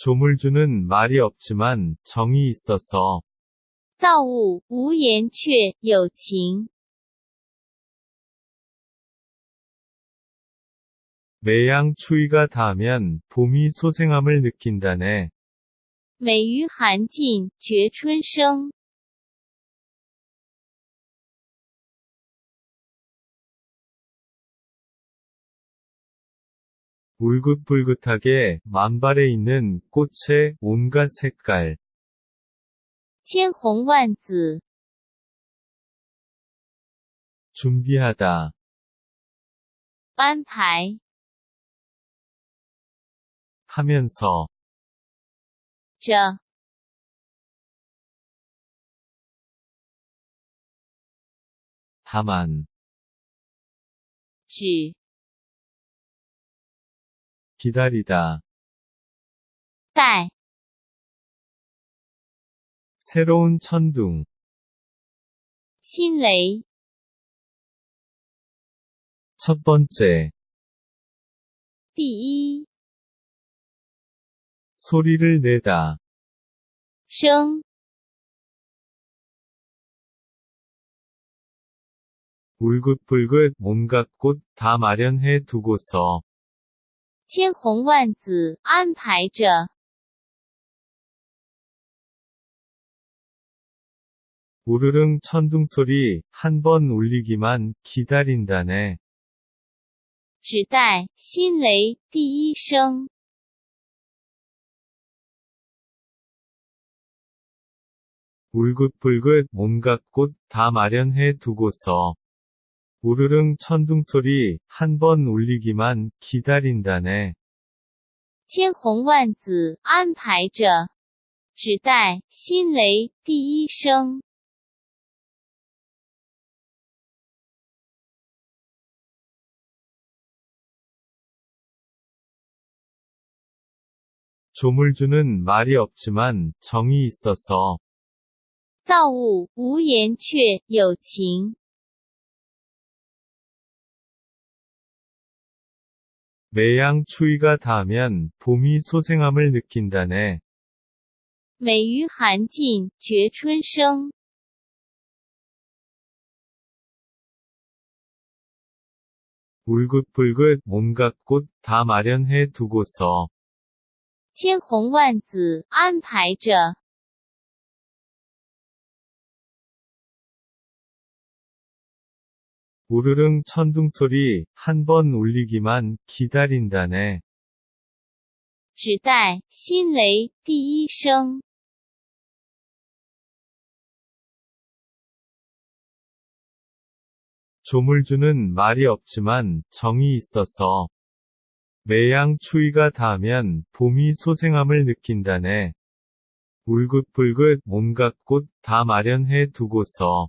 조물주는 말이 없지만 정이 있어서 造物无言却有情。 매양 추위가 닿으면 봄이 소생함을 느낀다네. 每于寒尽觉春生。 울긋불긋하게 만발해 있는 꽃의 온갖 색깔. 千红万紫， 준비하다. 安排 하면서 着 다만 只 기다리다. 待 새로운 천둥. 新雷 첫 번째. 第一 소리를 내다. 声 울긋불긋 온갖 꽃 다 마련해 두고서 千红万紫安排着， 우르릉 천둥 소리 한 번 울리기만 기다린다네. 只待新雷第一声。 울긋불긋 온갖 꽃 다 마련해 두고서 우르릉 천둥 소리 한 번 울리기만 기다린다네. 千红万紫安排着，只待新雷第一声。 조물주는 말이 없지만 정이 있어서 造物无言却有情。 매양 추위가 닿으면 봄이 소생함을 느낀다네. 每于寒尽觉春生。 울긋불긋 온갖 꽃 다 마련해 두고서 千红万紫安排着， 우르릉 천둥 소리 한 번 울리기만 기다린다네. 只待新雷第一声。 조물주는 말이 없지만 정이 있어서 매양 추위가 닿으면 봄이 소생함을 느낀다네. 울긋불긋 온갖 꽃 다 마련해 두고서